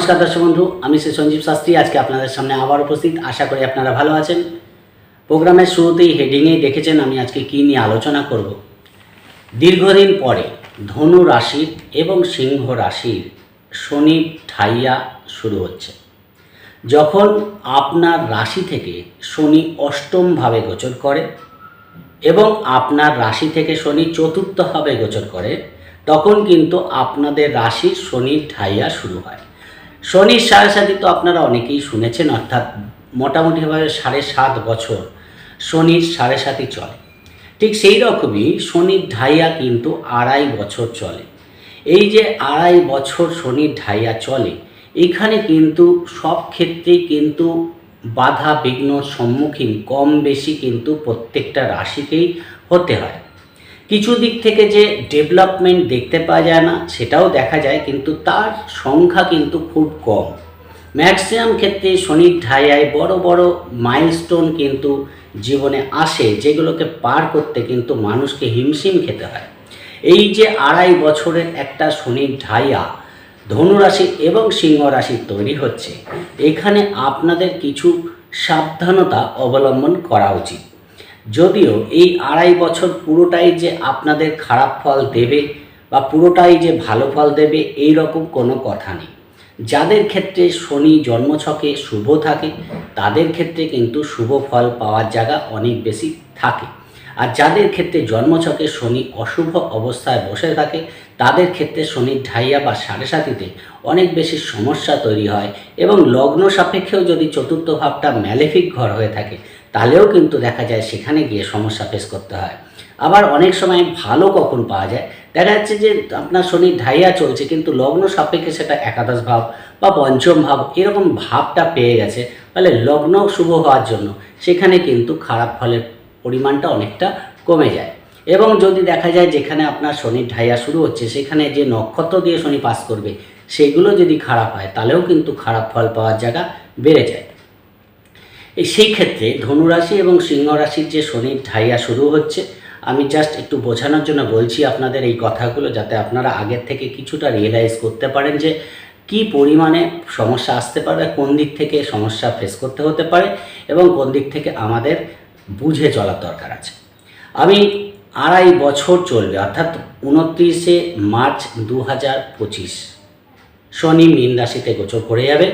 নমস্কার দর্শক বন্ধু, আমি শ্রী সঞ্জীব শাস্ত্রী। আজকে আপনাদের সামনে আবার উপস্থিত। আশা করি আপনারা ভালো আছেন। প্রোগ্রামের শুরুতেই হেডিংয়ে দেখেছেন আমি আজকে কী নিয়ে আলোচনা করব। দীর্ঘদিন পরে ধনু রাশির এবং সিংহ রাশির শনি ঠাইয়া শুরু হচ্ছে। যখন আপনার রাশি থেকে শনি অষ্টমভাবে গোচর করে এবং আপনার রাশি থেকে শনি চতুর্থভাবে গোচর করে, তখন কিন্তু আপনাদের রাশির শনির ঠাইয়া শুরু হয়। শনির সাড়ে তো আপনারা অনেকেই শুনেছেন, অর্থাৎ মোটামুটিভাবে সাড়ে সাত বছর শনির সাড়ে সাতই চলে। ঠিক সেই রকমই শনির ঢাইয়া কিন্তু আড়াই বছর চলে। এই যে আড়াই বছর শনির ঢাইয়া চলে, এখানে কিন্তু সব ক্ষেত্রেই কিন্তু বাধা বিঘ্ন সম্মুখীন কম বেশি কিন্তু প্রত্যেকটা রাশিতেই হতে হয়। কিছু দিক থেকে যে ডেভেলপমেন্ট দেখতে পাওয়া যায় না, সেটাও দেখা যায়, কিন্তু তার সংখ্যা কিন্তু খুব কম। ম্যাক্সিমাম ক্ষেত্রে শনির ঢাইয়ায় বড় বড় মাইলস্টোন কিন্তু জীবনে আসে, যেগুলোকে পার করতে কিন্তু মানুষকে হিমশিম খেতে হয়। এই যে আড়াই বছরের একটা শনির ঢাইয়া ধনুরাশি এবং সিংহ রাশি তৈরি হচ্ছে। এখানে আপনাদের কিছু সাবধানতা অবলম্বন করা উচিত। যদিও এই আড়াই বছর পুরোটাই যে আপনাদের খারাপ ফল দেবে বা পুরোটাই যে ভালো ফল দেবে, এই রকম কোনো কথা নেই। যাদের ক্ষেত্রে শনি জন্মছকে শুভ থাকে, তাদের ক্ষেত্রে কিন্তু শুভ ফল পাওয়ার জায়গা অনেক বেশি থাকে। আর যাদের ক্ষেত্রে জন্মছকে শনি অশুভ অবস্থায় বসে থাকে, তাদের ক্ষেত্রে শনির ঢাইয়া বা সাড়ে সাতিতে অনেক বেশি সমস্যা তৈরি হয় এবং লগ্ন সাপেক্ষেও যদি চতুর্থ ভাবটা ম্যালেফিক ঘর হয়ে থাকে তাহলেও কিন্তু দেখা যায় সেখানে গিয়ে সমস্যা ফেস করতে হয়। আবার অনেক সময় ভালো কখন পাওয়া যায়, দেখা যাচ্ছে যে আপনার শনির ঢাইয়া চলছে কিন্তু লগ্ন সাপেক্ষে সেটা একাদশ ভাব বা পঞ্চম ভাব এরকম ভাবটা পেয়ে গেছে তাহলে লগ্ন শুভ হওয়ার জন্য সেখানে কিন্তু খারাপ ফলের পরিমাণটা অনেকটা কমে যায়। এবং যদি দেখা যায় যেখানে আপনার শনির ঢাইয়া শুরু হচ্ছে, সেখানে যে নক্ষত্র দিয়ে শনি পাস করবে, সেগুলো যদি খারাপ হয়, তাহলেও কিন্তু খারাপ ফল পাওয়ার জায়গা বেড়ে যায়। সেই ক্ষেত্রে ধনুরাশি এবং সিংহ রাশির যে শনির ঢাইয়া শুরু হচ্ছে, আমি জাস্ট একটু বোঝানোর জন্য বলছি আপনাদের এই কথাগুলো যাতে আপনারা আগের থেকে কিছুটা রিয়েলাইজ করতে পারেন যে কি পরিমাণে সমস্যা আসতে পারে, কোন দিক থেকে সমস্যা ফেস করতে হতে পারে এবং কোন দিক থেকে আমাদের বুঝে চলার দরকার আছে। আমি আড়াই বছর চলবে, অর্থাৎ উনত্রিশে মার্চ দু হাজার পঁচিশ, শনি মীন রাশিতে গোচর করে যাবে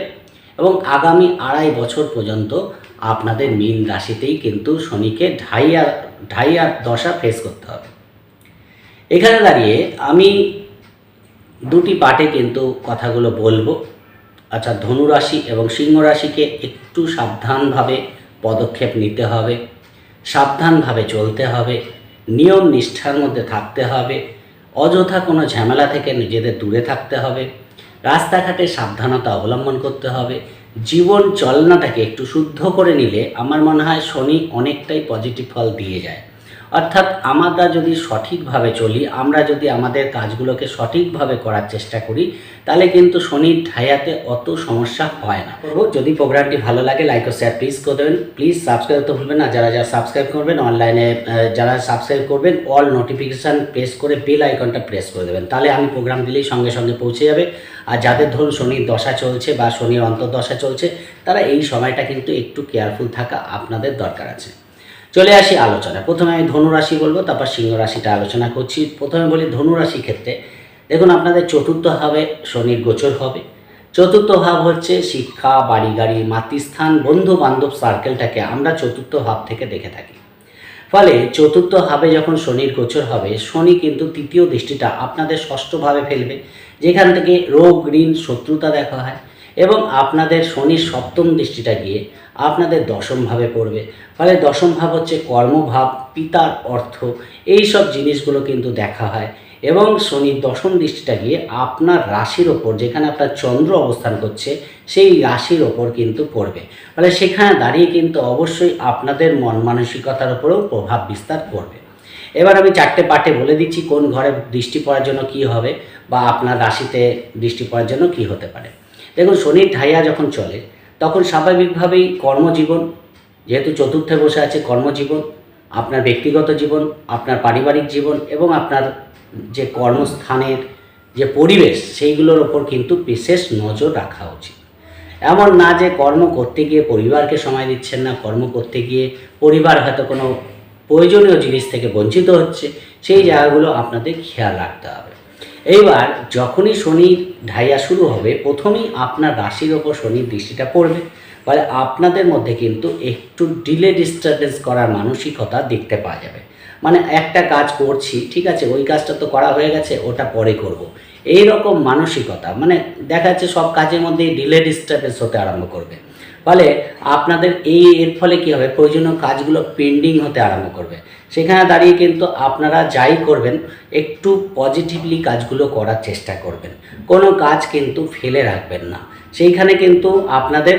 এবং আগামী আড়াই বছর পর্যন্ত আপনাদের মীন রাশিতেই কিন্তু শনিকে ঢাইয়া ঢাইয়ার দশা ফেস করতে হবে। এখানে দাঁড়িয়ে আমি দুটি পার্টে কিন্তু কথাগুলো বলব। আচ্ছা ধনুরাশি এবং সিংহ রাশিকে একটু সাবধানভাবে পদক্ষেপ নিতে হবে, সাবধানভাবে চলতে হবে, নিয়ম নিষ্ঠার মধ্যে থাকতে হবে, অযথা কোনো ঝামেলা থেকে নিজেদের দূরে থাকতে হবে, রাস্তাঘাটে সাবধানতা অবলম্বন করতে হবে জীবন চলনাটাকে একটু শুদ্ধ করে নিলে আমার মনে হয় শনি অনেকটাই পজিটিভ ফল দিয়ে যায়। অর্থাৎ আমরা যদি সঠিকভাবে চলি আমরা যদি আমাদের কাজগুলোকে সঠিকভাবে করার চেষ্টা করি তাহলে কিন্তু শনির ঢাইয়াতে অত সমস্যা হয় না। যদি প্রোগ্রামটি ভালো লাগে লাইক ও শেয়ার প্লিজ করে দেবেন। প্লিজ সাবস্ক্রাইব তো ভুলবেন না যারা যারা সাবস্ক্রাইব করবেন অনলাইনে যারা সাবস্ক্রাইব করবেন অল নোটিফিকেশান প্রেস করে বেল আইকনটা প্রেস করে দেবেন। তাহলে আমি প্রোগ্রাম দিলেই সঙ্গে সঙ্গে পৌঁছে যাবে। আর যাদের ধরুন শনির দশা চলছে বা শনির অন্তর্দশা চলছে তারা এই সময়টা কিন্তু একটু কেয়ারফুল থাকা আপনাদের দরকার আছে। চলে আসি আলোচনা প্রথমে আমি ধনুরাশি বলব, তারপর সিংহ রাশিটা আলোচনা করছি। প্রথমে বলি ধনুরাশি ক্ষেত্রে, দেখুন আপনাদের চতুর্থ ভাবে শনির গোচর হবে। চতুর্থ ভাব হচ্ছে শিক্ষা, বাড়ি গাড়ি, মাতৃস্থান বন্ধু বান্ধব সার্কেলটাকে আমরা চতুর্থ ভাব থেকে দেখে থাকি। ফলে চতুর্থ ভাবে যখন শনির গোচর হবে, শনি কিন্তু তৃতীয় দৃষ্টিটা আপনাদের ষষ্ঠভাবে ফেলবে। যেখান থেকে রোগ, ঋণ, শত্রুতা দেখা হয়। এবং আপনাদের শনির সপ্তম দৃষ্টিটা গিয়ে আপনাদের দশমভাবে পড়বে। ফলে দশম ভাব হচ্ছে কর্মভাব, পিতার অর্থ এই সব জিনিসগুলো কিন্তু দেখা হয়। এবং শনির দশম দৃষ্টিটা গিয়ে আপনার রাশির ওপর, যেখানে আপনার চন্দ্র অবস্থান করছে, সেই রাশির ওপর কিন্তু পড়বে। ফলে সেখানে দাঁড়িয়ে কিন্তু অবশ্যই আপনাদের মন মানসিকতার ওপরেও প্রভাব বিস্তার করবে। এবার আমি চারটে পার্টে বলে দিচ্ছি কোন ঘরে দৃষ্টি পড়ার জন্য কি হবে, বা আপনার রাশিতে দৃষ্টি পড়ার জন্য কি হতে পারে। দেখুন, শনির ঢাইয়া যখন চলে, তখন স্বাভাবিকভাবেই কর্মজীবন, যেহেতু চতুর্থে বসে আছে কর্মজীবন, আপনার ব্যক্তিগত জীবন, আপনার পারিবারিক জীবন এবং আপনার যে কর্মস্থানের যে পরিবেশ, সেইগুলোর ওপর কিন্তু বিশেষ নজর রাখা উচিত। এমন না যে কর্ম করতে গিয়ে পরিবারকে সময় দিচ্ছেন না, কর্ম করতে গিয়ে পরিবার হয়তো কোনো প্রয়োজনীয় জিনিস থেকে বঞ্চিত হচ্ছে, সেই জায়গাগুলো আপনাদের খেয়াল রাখতে হবে। এইবার যখনই শনি ঢাইয়া শুরু হবে, প্রথমেই আপনার রাশির ওপর শনির দৃষ্টিটা পড়বে। ফলে আপনাদের মধ্যে কিন্তু একটু ডিলে ডিস্টারবেন্স করার মানসিকতা দেখতে পাওয়া যাবে। মানে একটা কাজ করছি, ঠিক আছে, ওই কাজটা তো করা হয়ে গেছে, ওটা পরে করব। এই রকম মানসিকতা মানে দেখা যাচ্ছে সব কাজের মধ্যেই ডিলে ডিস্টারবেন্স হতে আরম্ভ করবে। ফলে আপনাদের এই এর ফলে কী হবে? প্রয়োজনীয় কাজগুলো পেন্ডিং হতে আরম্ভ করবে। সেখানে দাঁড়িয়ে কিন্তু আপনারা যাই করবেন, একটু পজিটিভলি কাজগুলো করার চেষ্টা করবেন। কোনো কাজ কিন্তু ফেলে রাখবেন না। সেইখানে কিন্তু আপনাদের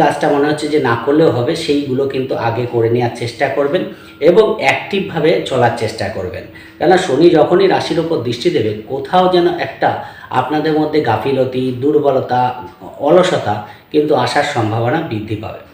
কাজটা মনে হচ্ছে যে না করলেও হবে, সেইগুলো কিন্তু আগে করে নেওয়ার চেষ্টা করবেন এবং অ্যাক্টিভভাবে চলার চেষ্টা করবেন। কেননা শনি যখনই রাশির ওপর দৃষ্টি দেবে, কোথাও যেন একটা আপনাদের মধ্যে গাফিলতি, দুর্বলতা, অলসতা কিন্তু আসার সম্ভাবনা বৃদ্ধি পাবে।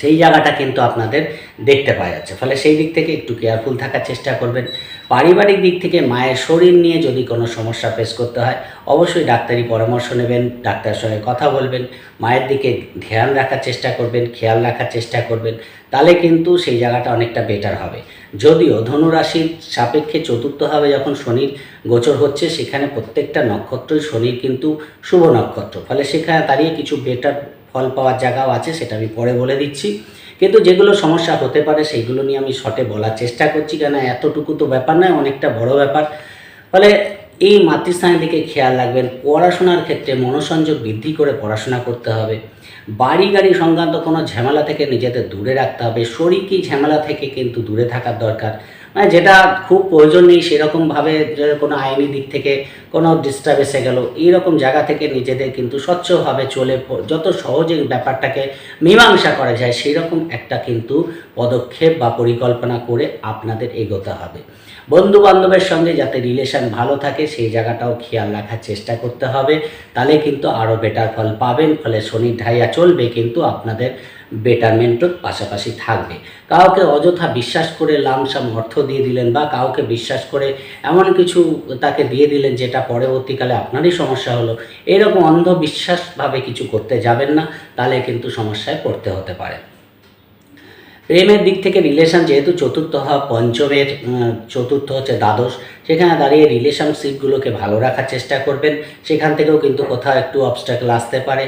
সেই জায়গাটা কিন্তু আপনাদের দেখতে পাওয়া যাচ্ছে। ফলে সেই দিক থেকে একটু কেয়ারফুল থাকার চেষ্টা করবেন। পারিবারিক দিক থেকে মায়ের শরীর নিয়ে যদি কোনো সমস্যা ফেস করতে হয়, অবশ্যই ডাক্তারি পরামর্শ নেবেন, ডাক্তারের সঙ্গে কথা বলবেন, মায়ের দিকে ধ্যান রাখার চেষ্টা করবেন, খেয়াল রাখার চেষ্টা করবেন, তাহলে কিন্তু সেই জায়গাটা অনেকটা বেটার হবে। যদিও ধনুরাশির সাপেক্ষে চতুর্থভাবে যখন শনির গোচর হচ্ছে, সেখানে প্রত্যেকটা নক্ষত্রই শনির কিন্তু শুভ নক্ষত্র। ফলে সেখানে দাঁড়িয়ে কিছু বেটার ফল পাওয়ার জায়গাও আছে, সেটা আমি পরে বলে দিচ্ছি। কিন্তু যেগুলো সমস্যা হতে পারে, সেইগুলো নিয়ে আমি শর্টে বলার চেষ্টা করছি কেন এতটুকু তো ব্যাপার নয়, অনেকটা বড় ব্যাপার। ফলে এই মাতৃস্থানের দিকে খেয়াল রাখবেন, পড়াশোনার ক্ষেত্রে মনোসংযোগ বৃদ্ধি করে পড়াশোনা করতে হবে। বাড়ি গাড়ি সংক্রান্ত কোনো ঝামেলা থেকে নিজেদের দূরে রাখতে হবে। শরীরী ঝামেলা থেকে কিন্তু দূরে থাকার দরকার। মানে যেটা খুব প্রয়োজন নেই সেরকমভাবে কোনো আইনি দিক থেকে কোনো ডিস্টার্ব এসে গেল, এইরকম জায়গা থেকে নিজেদের কিন্তু স্বচ্ছভাবে চলে যত সহজে ব্যাপারটাকে মীমাংসা করা যায় সেই রকম একটা কিন্তু পদক্ষেপ বা পরিকল্পনা করে আপনাদের এগোতে হবে। বন্ধু বান্ধবের সঙ্গে যাতে রিলেশন ভালো থাকে, সেই জায়গাটাও খেয়াল রাখার চেষ্টা করতে হবে। তাহলে কিন্তু আরও বেটার ফল পাবেন, ফলে শনি ঢাইয়া চলবে, কিন্তু আপনাদের বেটারমেন্টও পাশাপাশি থাকবে। কাউকে অযথা বিশ্বাস করে লামসাম অর্থ দিয়ে দিলেন বা কাউকে বিশ্বাস করে এমন কিছু তাকে দিয়ে দিলেন যেটা পরবর্তীকালে আপনারই সমস্যা হলো। এরকম অন্ধবিশ্বাসভাবে কিছু করতে যাবেন না, তাহলে কিন্তু সমস্যায় পড়তে হতে পারে। প্রেমের দিক থেকে রিলেশন যেহেতু চতুর্থ হওয়া, পঞ্চমের চতুর্থ হচ্ছে দ্বাদশ, সেখানে দাঁড়িয়ে রিলেশনশিপগুলোকে ভালো রাখার চেষ্টা করবেন। সেখান থেকেও কিন্তু কোথাও একটু অবস্টাকল আসতে পারে।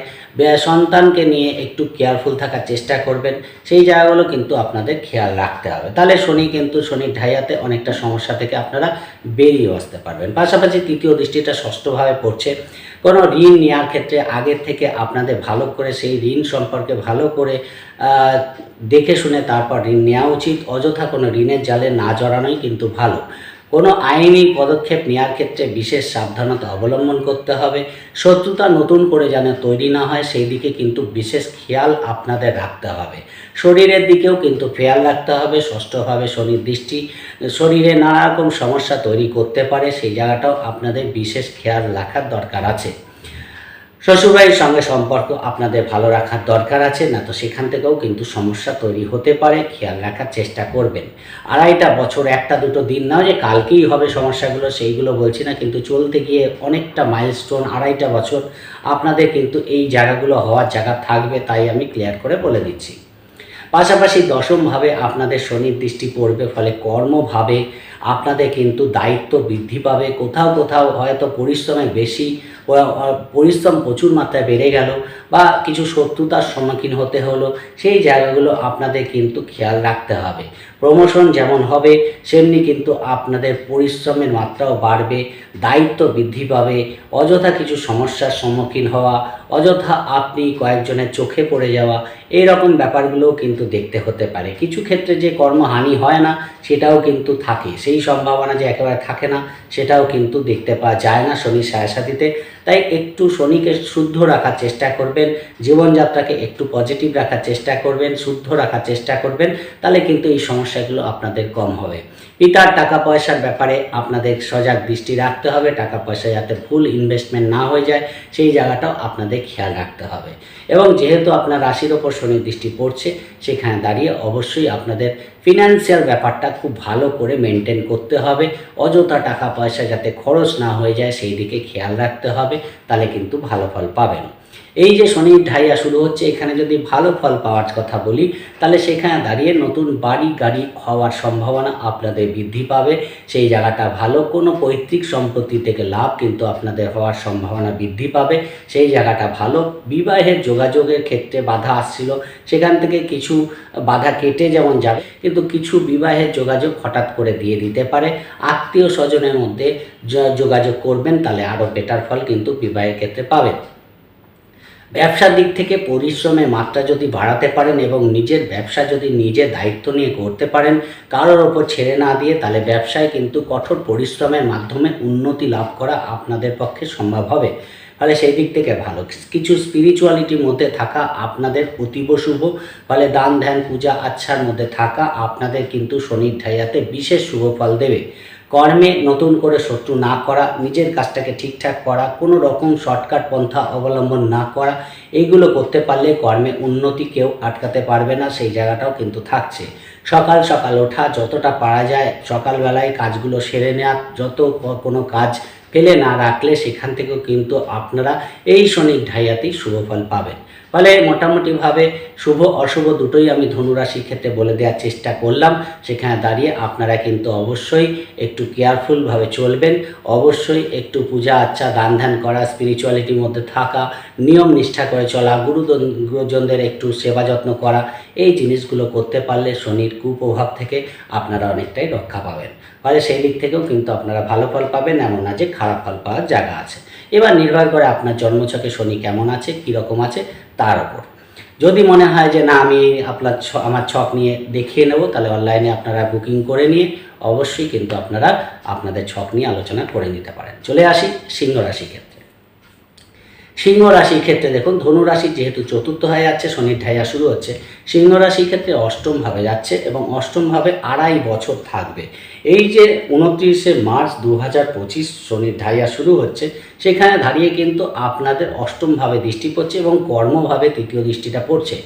সন্তানকে নিয়ে একটু কেয়ারফুল থাকার চেষ্টা করবেন। সেই জায়গাগুলো কিন্তু আপনাদের খেয়াল রাখতে হবে। তাহলে শনি কিন্তু, শনির ঢাইয়াতে অনেকটা সমস্যা থেকে আপনারা বেরিয়ে আসতে পারবেন। পাশাপাশি তৃতীয় দৃষ্টিটা ষষ্ঠভাবে পড়ছে। কোনো ঋণ নেওয়ার ক্ষেত্রে আগের থেকে আপনাদের ভালো করে সেই ঋণ সম্পর্কে ভালো করে দেখে শুনে তারপর ঋণ নেওয়া উচিত। অযথা কোনো ঋণের জালে না জড়ানোই কিন্তু ভালো। কোনো আইনি পদক্ষেপ নেওয়ার ক্ষেত্রে বিশেষ সাবধানতা অবলম্বন করতে হবে। শত্রুতা নতুন করে যেন তৈরি না হয়, সেই দিকে কিন্তু বিশেষ খেয়াল আপনাদের রাখতে হবে। শরীরের দিকেও কিন্তু খেয়াল রাখতে হবে। ষষ্ঠভাবে শনির দৃষ্টি, শরীরে নানা রকম সমস্যা তৈরি করতে পারে। সেই জায়গাটাও আপনাদের বিশেষ খেয়াল রাখার দরকার আছে। শ্বশুরবাড়ির সঙ্গে সম্পর্ক আপনাদের ভালো রাখার দরকার আছে, না তো সেখান থেকেও কিন্তু সমস্যা তৈরি হতে পারে, খেয়াল রাখার চেষ্টা করবেন। আড়াইটা বছর, একটা দুটো দিন না, যে কালকেই হবে সমস্যাগুলো, সেইগুলো বলছি না, কিন্তু চলতে গিয়ে অনেকটা মাইলস্টোন আড়াইটা বছর আপনাদের কিন্তু এই জায়গাগুলো হওয়ার জায়গা থাকবে, তাই আমি ক্লিয়ার করে বলে দিচ্ছি। পাশাপাশি দশমভাবে আপনাদের শনির দৃষ্টি পড়বে, ফলে কর্মভাবে আপনাদের কিন্তু দায়িত্ব বৃদ্ধি পাবে। কোথাও কোথাও হয়তো পরিশ্রমে বেশি পরিশ্রম প্রচুর মাত্রায় বেড়ে গেল বা কিছু শত্রুতার সম্মুখীন হতে হলো, সেই জায়গাগুলো আপনাদের কিন্তু খেয়াল রাখতে হবে। প্রমোশন যেমন হবে, সেমনি কিন্তু আপনাদের পরিশ্রমের মাত্রাও বাড়বে, দায়িত্ব বৃদ্ধি পাবে, অযথা কিছু সমস্যার সম্মুখীন হওয়া, অযথা আপনি কয়েকজনের চোখে পড়ে যাওয়া এই রকম ব্যাপারগুলোও কিন্তু দেখতে হতে পারে। কিছু ক্ষেত্রে যে কর্মহানি হয় না, সেটাও কিন্তু থাকে। সেই সম্ভাবনা যে একেবারে থাকে না, সেটাও কিন্তু দেখতে পাওয়া যায় না শনির সাথীতে তাই একটু শনিকে শুদ্ধ রাখার চেষ্টা করবেন, জীবনযাত্রাকে একটু পজিটিভ রাখার চেষ্টা করবেন, শুদ্ধ রাখার চেষ্টা করবেন, তাহলে কিন্তু এই সমস্যাগুলো আপনাদের কম হবে। পিতার টাকা পয়সার ব্যাপারে আপনাদের সজাগ দৃষ্টি রাখতে হবে, টাকা পয়সা যাতে ভুল ইনভেস্টমেন্ট না হয়ে যায়, সেই জায়গাটাও আপনাদের খেয়াল রাখতে হবে। এবং যেহেতু আপনার রাশির ওপর শনির দৃষ্টি পড়ছে, সেখানে দাঁড়িয়ে অবশ্যই আপনাদের ফিনান্সিয়াল ব্যাপারটা খুব ভালো করে মেনটেন করতে হবে। অযথা টাকা পয়সা যাতে খরচ না হয়ে যায়, সেই দিকে খেয়াল রাখতে হবে, তাহলে কিন্তু ভালো ফল পাবেন। এই যে শনির ঢাইয়া শুরু হচ্ছে, এখানে যদি ভালো ফল পাওয়ার কথা বলি, তাহলে সেখানে দাঁড়িয়ে নতুন বাড়ি গাড়ি হওয়ার সম্ভাবনা আপনাদের বৃদ্ধি পাবে। সেই জায়গাটা ভালো, কোনো পৈতৃক সম্পত্তি থেকে লাভ কিন্তু আপনাদের হওয়ার সম্ভাবনা বৃদ্ধি পাবে। সেই জায়গাটা ভালো, বিবাহের যোগাযোগের ক্ষেত্রে বাধা আসছিল, সেখান থেকে কিছু বাধা কেটে যেমন যাবে, কিন্তু কিছু বিবাহের যোগাযোগ হঠাৎ করে দিয়ে দিতে পারে। আত্মীয় স্বজনের মধ্যে যোগাযোগ করবেন, তাহলে আরও বেটার ফল কিন্তু বিবাহের ক্ষেত্রে পাবেন। ব্যবসার দিক থেকে পরিশ্রমের মাত্রা যদি বাড়াতে পারেন এবং নিজের ব্যবসা যদি নিজে দায়িত্ব নিয়ে করতে পারেন, কারোর ওপর ছেড়ে না দিয়ে তাহলে ব্যবসায় কিন্তু কঠোর পরিশ্রমের মাধ্যমে উন্নতি লাভ করা আপনাদের পক্ষে সম্ভব হবে। ফলে সেই দিক থেকে ভালো। কিছু স্পিরিচুয়ালিটির মধ্যে থাকা আপনাদের অতীব শুভ, ফলে দান, ধ্যান, পূজা, আচ্ছার মধ্যে থাকা আপনাদের কিন্তু শনির ঢাইয়াতে বিশেষ শুভ ফল দেবে। কর্মে নতুন করে শত্রু না করা, নিজের কাজটাকে ঠিকঠাক করা, কোনো রকম শর্টকাট পন্থা অবলম্বন না করা, এইগুলো করতে পারলে কর্মে উন্নতি কেউ আটকাতে পারবে না, সেই জায়গাটাও কিন্তু থাকছে। সকাল সকাল ওঠা, যতটা পারা যায়, সকালবেলায় কাজগুলো সেরে নেওয়া, যত কোনো কাজ ফেলে না রাখলে সেখান থেকেও কিন্তু আপনারা এই শনির ঢাইয়াতেই শুভ ফল পাবেন। ফলে মোটামুটিভাবে শুভ, অশুভ দুটোই আমি ধনুরাশির ক্ষেত্রে বলে দেওয়ার চেষ্টা করলাম। সেখানে দাঁড়িয়ে আপনারা কিন্তু অবশ্যই একটু কেয়ারফুলভাবে চলবেন। অবশ্যই একটু পূজা আচ্ছা দান ধ্যান করা স্পিরিচুয়ালিটির মধ্যে থাকা, নিয়ম নিষ্ঠা করে চলা, গুরুজন, গুরুজনদের একটু সেবা যত্ন করা, এই জিনিসগুলো করতে পারলে শনির কুপ্রভাব থেকে আপনারা অনেকটাই রক্ষা পাবেন। ফলে সেই দিক থেকেও কিন্তু আপনারা ভালো ফল পাবেন, এমন না যে খারাপ ফল পাওয়ার জায়গা আছে। এবার নির্ভর করে আপনার জন্মছকে শনি কেমন আছে, কীরকম আছে, তার ওপর। যদি মনে হয় যে না, আমি আপনার আমার ছক নিয়ে দেখিয়ে নেব, তাহলে অনলাইনে আপনারা বুকিং করে নিয়ে অবশ্যই কিন্তু আপনারা আপনাদের ছক নিয়ে আলোচনা করে নিতে পারেন। চলে আসি সিংহ রাশিকে। সিংহ রাশির ক্ষেত্রে দেখুন, ধনু রাশি যেহেতু চতুর্থ হয়ে যাচ্ছে, শনির ঢাইয়া শুরু হচ্ছে, সিংহ রাশির ক্ষেত্রে অষ্টম ভাবে যাচ্ছে এবং অষ্টম ভাবে আড়াই বছর থাকবে। এই যে উনত্রিশে মার্চ দু হাজার পঁচিশ শনির ঢাইয়া শুরু হচ্ছে, সেখানে দাঁড়িয়ে কিন্তু আপনাদের অষ্টম ভাবে দৃষ্টি পড়ছে এবং কর্মভাবে তৃতীয় দৃষ্টিটা পড়ছে।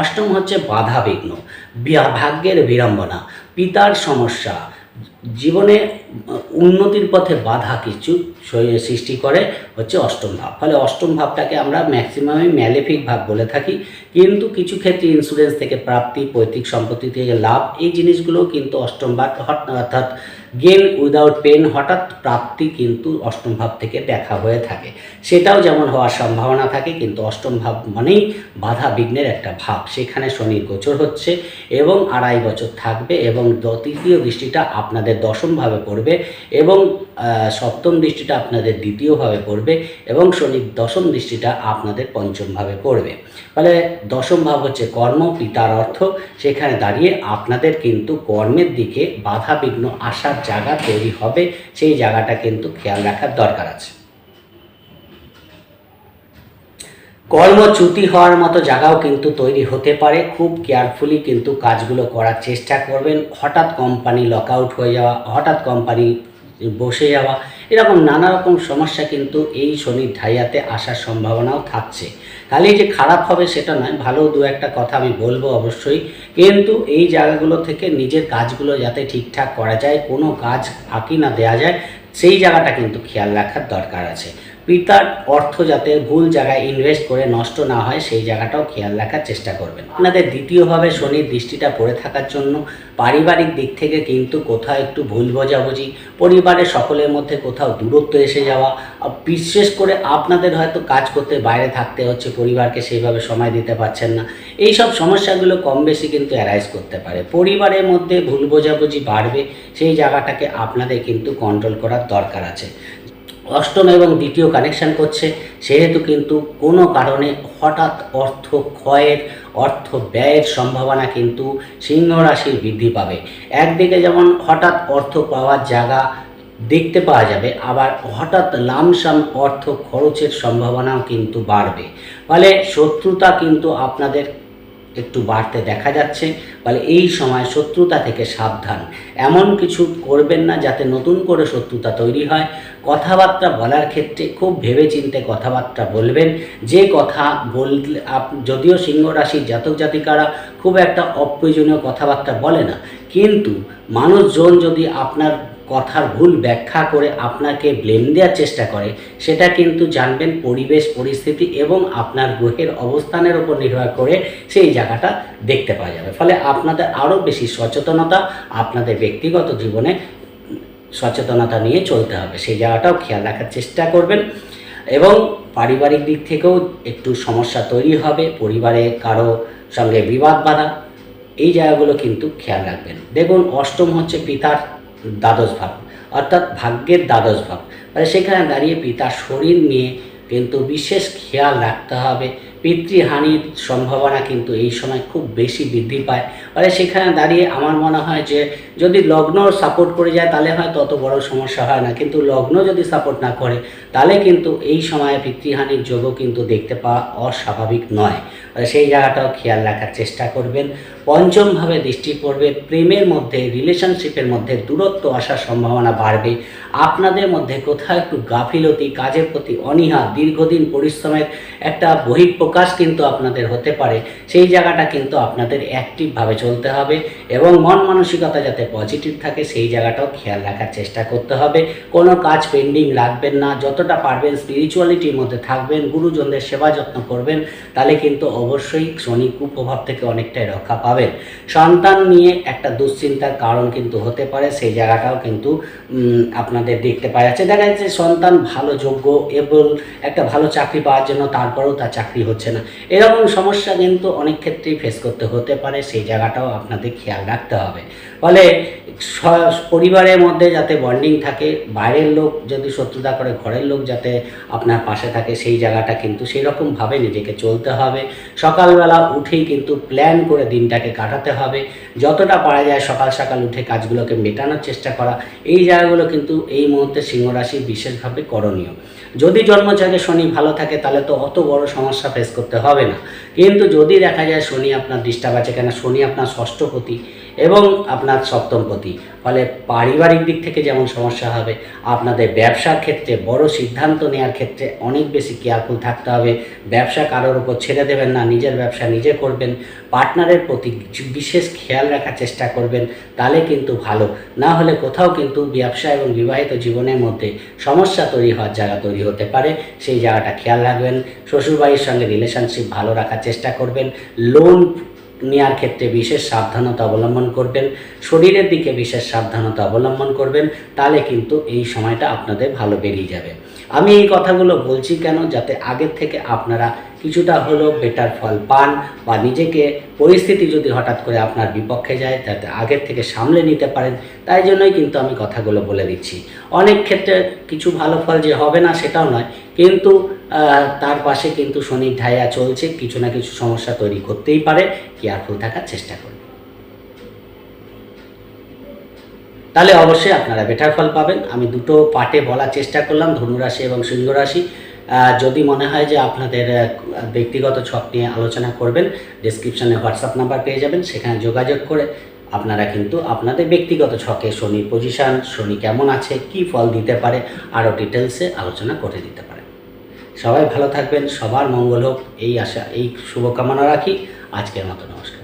অষ্টম হচ্ছে বাধা বিঘ্ন ভাগ্যের বিড়ম্বনা, পিতার সমস্যা জীবনে উন্নতির পথে বাধা কিছু সৃষ্টি করে হচ্ছে অষ্টম ভাব। ফলে অষ্টম ভাবটাকে আমরা ম্যাক্সিমামে ম্যালেফিক ভাব বলে থাকি। কিন্তু কিছু ক্ষেত্রে ইন্স্যুরেন্স থেকে প্রাপ্তি, পৈতৃক সম্পত্তি থেকে লাভ, এই জিনিসগুলো কিন্তু অষ্টম ভাব অর্থাৎ গেন উইদাউট পেন হঠাৎ প্রাপ্তি কিন্তু অষ্টম ভাব থেকে দেখা হয়ে থাকে। সেটাও যেমন হওয়ার সম্ভাবনা থাকে, কিন্তু অষ্টম ভাব মানেই বাধা বিঘ্নের একটা ভাব। সেখানে শনির গোচর হচ্ছে এবং আড়াই বছর থাকবে এবং তৃতীয় দৃষ্টিটা আপনাদের দশমভাবে পড়বে এবং সপ্তম দৃষ্টিটা আপনাদের দ্বিতীয়ভাবে পড়বে এবং শনির দশম দৃষ্টিটা আপনাদের পঞ্চমভাবে পড়বে। ফলে দশম ভাব হচ্ছে কর্ম, পিতার অর্থ। সেখানে দাঁড়িয়ে আপনাদের কিন্তু কর্মের দিকে বাধা বিঘ্ন আসার জায়গা তৈরি হবে। সেই জায়গাটা কিন্তু খেয়াল রাখার দরকার আছে। কর্মচ্যুতি হওয়ার মতো জায়গাও কিন্তু তৈরি হতে পারে। খুব কেয়ারফুলি কিন্তু কাজগুলো করার চেষ্টা করবেন। হঠাৎ কোম্পানি লক আউট হয়ে যাওয়া, হঠাৎ কোম্পানি বসে যাওয়া, এরকম নানা রকম সমস্যা কিন্তু এই শনির ঢাইয়াতে আসার সম্ভাবনাও থাকছে। খালি যে খারাপ হবে সেটা নয়, ভালো দু একটা কথা আমি বলব অবশ্যই। কিন্তু এই জায়গাগুলো থেকে নিজের কাজগুলো যাতে ঠিকঠাক করা যায়, কোনো কাজ ফাঁকি না দেওয়া যায়, সেই জায়গাটা কিন্তু খেয়াল রাখার দরকার আছে। পিতার অর্থ যাতে ভুল জায়গায় ইনভেস্ট করে নষ্ট না হয়, সেই জায়গাটাও খেয়াল রাখার চেষ্টা করবেন। আপনাদের দ্বিতীয়ভাবে শনির দৃষ্টিটা পড়ে থাকার জন্য পারিবারিক দিক থেকে কিন্তু কোথাও একটু ভুল বোঝাবুঝি, পরিবারের সকলের মধ্যে কোথাও দূরত্ব এসে যাওয়া বিশেষ করে আপনাদের হয়তো কাজ করতে বাইরে থাকতে হচ্ছে, পরিবারকে সেইভাবে সময় দিতে পারছেন না। এই সব সমস্যাগুলো কম বেশি কিন্তু অ্যারাইজ করতে পারে। পরিবারের মধ্যে ভুল বোঝাবুঝি বাড়বে, সেই জায়গাটাকে আপনাদের কিন্তু কন্ট্রোল করার দরকার আছে। অষ্টম এবং দ্বিতীয় কানেকশন করছে, সেহেতু কিন্তু কোনো কারণে হঠাৎ অর্থ ক্ষয়ের, অর্থ ব্যয়ের সম্ভাবনা কিন্তু সিংহ রাশির বৃদ্ধি পাবে। একদিকে যেমন হঠাৎ অর্থ পাওয়ার জায়গা দেখতে পাওয়া যাবে, আবার হঠাৎ লামসাম অর্থ খরচের সম্ভাবনাও কিন্তু বাড়বে। ফলে শত্রুতা কিন্তু আপনাদের একটু বাড়তে দেখা যাচ্ছে ফলে এই সময় শত্রুতা থেকে সাবধান। এমন কিছু করবেন না যাতে নতুন করে শত্রুতা তৈরি হয়। কথাবার্তা বলার ক্ষেত্রে খুব ভেবেচিন্তে কথাবার্তা বলবেন। যে কথা আপ- যদিও সিংহ রাশির জাতক জাতিকারা খুব একটা অপ্রয়োজনীয় কথাবার্তা বলে না। কিন্তু মানুষজন যদি আপনার কথার ভুল ব্যাখ্যা করে আপনাকে ব্লেম দেওয়ার চেষ্টা করে, সেটা কিন্তু জানবেন পরিবেশ, পরিস্থিতি এবং আপনার গ্রহের অবস্থানের উপর নির্ভর করে সেই জায়গাটা দেখতে পাওয়া যাবে। ফলে আপনাদের আরও বেশি সচেতনতা আপনাদের ব্যক্তিগত জীবনে সচেতনতা নিয়ে চলতে হবে। সেই জায়গাটাও খেয়াল রাখার চেষ্টা করবেন এবং পারিবারিক দিক থেকেও একটু সমস্যা তৈরি হবে, পরিবারে কারও সঙ্গে বিবাদ বাধা, এই জায়গাগুলো কিন্তু খেয়াল রাখবেন। দেখুন, অষ্টম হচ্ছে পিতার দ্বাদশ ভাব অর্থাৎ ভাগ্যের দ্বাদশ ভাব মানে সেখানে দাঁড়িয়ে পিতার শরীর নিয়ে কিন্তু বিশেষ খেয়াল রাখতে হবে। পিতৃহানির সম্ভাবনা কিন্তু এই সময় খুব বেশি বৃদ্ধি পায়। ফলে সেখানে দাঁড়িয়ে আমার মনে হয় যে, যদি লগ্ন সাপোর্ট করে যায়, তাহলে হয়তো অত বড় সমস্যা হয় না। কিন্তু লগ্ন যদি সাপোর্ট না করে, তাহলে কিন্তু এই সময়ে পিতৃহানির যোগও কিন্তু দেখতে পাওয়া অস্বাভাবিক নয়। সেই জায়গাটাও খেয়াল রাখার চেষ্টা করবেন। পঞ্চমভাবে দৃষ্টি পড়বে, প্রেমের মধ্যে রিলেশনশিপের মধ্যে দূরত্ব আসার সম্ভাবনা বাড়বে। আপনাদের মধ্যে কোথাও একটু গাফিলতি, কাজের প্রতি অনীহা, দীর্ঘদিন পরিশ্রমের একটা বহিঃপ্রকাশ কিন্তু আপনাদের হতে পারে। সেই জায়গাটা কিন্তু আপনাদের অ্যাক্টিভভাবে চলতে হবে এবং মন মানসিকতা যাতে পজিটিভ থাকে, সেই জায়গাটাও খেয়াল রাখার চেষ্টা করতে হবে। কোনো কাজ পেন্ডিং রাখবেন না। যতটা পারবেন স্পিরিচুয়ালিটির মধ্যে থাকবেন, গুরুজনদের সেবা যত্ন করবেন, তাহলে কিন্তু অবশ্যই শনি কুপ্রভাব থেকে অনেকটাই রক্ষা পাবেন সন্তান নিয়ে একটা দুশ্চিন্তার কারণ কিন্তু হতে পারে, সেই জায়গাটাও কিন্তু আপনাদের দেখতে পাওয়া যাচ্ছে। দেখা যাচ্ছে সন্তান ভালো, যোগ্য এবং একটা ভালো চাকরি পাওয়ার জন্য তারপরেও তার চাকরি হচ্ছে না। এরকম সমস্যা কিন্তু অনেক ক্ষেত্রেই ফেস করতে হতে পারে, সেই জায়গাটাও আপনাদের খেয়াল রাখতে হবে। ফলে পরিবারের মধ্যে যাতে বন্ডিং থাকে, বাইরের লোক যদি শত্রুতা করে, ঘরের লোক যাতে আপনার পাশে থাকে, সেই জায়গাটা কিন্তু সেই রকমভাবে নিজেকে চলতে হবে। সকালবেলা উঠেই কিন্তু প্ল্যান করে দিনটাকে কাটাতে হবে। যতটা পারা যায় সকাল সকাল উঠে কাজগুলোকে মেটানোর চেষ্টা করা। এই জায়গাগুলো কিন্তু এই মুহূর্তে সিংহরাশি বিশেষভাবে করণীয়। যদি জন্মচাকে শনি ভালো থাকে, তাহলে তো অত বড় সমস্যা ফেস করতে হবে না। কিন্তু যদি দেখা যায় শনি আপনার ডিস্টার্ব আছে কেন শনি আপনার ষষ্ঠপতি এবং আপনার সপ্তম সপ্তমপতি ফলে পারিবারিক দিক থেকে যেমন সমস্যা হবে, আপনাদের ব্যবসার ক্ষেত্রে বড় সিদ্ধান্ত নেওয়ার ক্ষেত্রে অনেক বেশি কেয়ারফুল থাকতে হবে। ব্যবসা কারোর উপর ছেড়ে দেবেন না, নিজের ব্যবসা নিজে করবেন। পার্টনারের প্রতি বিশেষ খেয়াল রাখার চেষ্টা করবেন, তাহলে কিন্তু ভালো। না হলে কোথাও কিন্তু ব্যবসা এবং বিবাহিত জীবনের মধ্যে সমস্যা তৈরি হওয়ার জায়গা তৈরি হতে পারে। সেই জায়গাটা খেয়াল রাখবেন। শ্বশুরবাড়ির সঙ্গে রিলেশনশিপ ভালো রাখার চেষ্টা করবেন। লোন নেওয়ার ক্ষেত্রে বিশেষ সাবধানতা অবলম্বন করবেন, শরীরের দিকে বিশেষ সাবধানতা অবলম্বন করবেন, তাহলে কিন্তু এই সময়টা আপনাদের ভালো বেরিয়ে যাবে। আমি এই কথাগুলো বলছি কেন? যাতে আগের থেকে আপনারা কিছুটা হলেও বেটার ফল পান বা নিজেকে পরিস্থিতি যদি হঠাৎ করে আপনার বিপক্ষে যায় তাতে আগের থেকে সামলে নিতে পারেন, তাই জন্যই কিন্তু আমি কথাগুলো বলে দিচ্ছি। অনেক ক্ষেত্রে কিছু ভালো ফল যে হবে না সেটাও নয়, কিন্তু তার পাশে কিন্তু শনির ঢাইয়া চলছে, কিছু না কিছু সমস্যা তৈরি করতেই পারে। কেয়ারফুল থাকার চেষ্টা করুন। তাহলে অবশ্যই আপনারা বেটার ফল পাবেন। আমি দুটো পার্টে বলার চেষ্টা করলাম ধনুরাশি এবং সিংহ রাশি। যদি মনে হয় যে আপনাদের ব্যক্তিগত ছক নিয়ে আলোচনা করবেন ডিসক্রিপশনে হোয়াটসঅ্যাপ নাম্বার পেয়ে যাবেন, সেখানে যোগাযোগ করে আপনারা কিন্তু আপনাদের ব্যক্তিগত ছকে শনির পজিশন শনি কেমন আছে, কি ফল দিতে পারে আরও ডিটেলসে আলোচনা করে দিতে পারেন। সবাই ভালো থাকবেন সবার মঙ্গল হোক এই আশা এই শুভকামনা রাখি। আজকের মতো নমস্কার।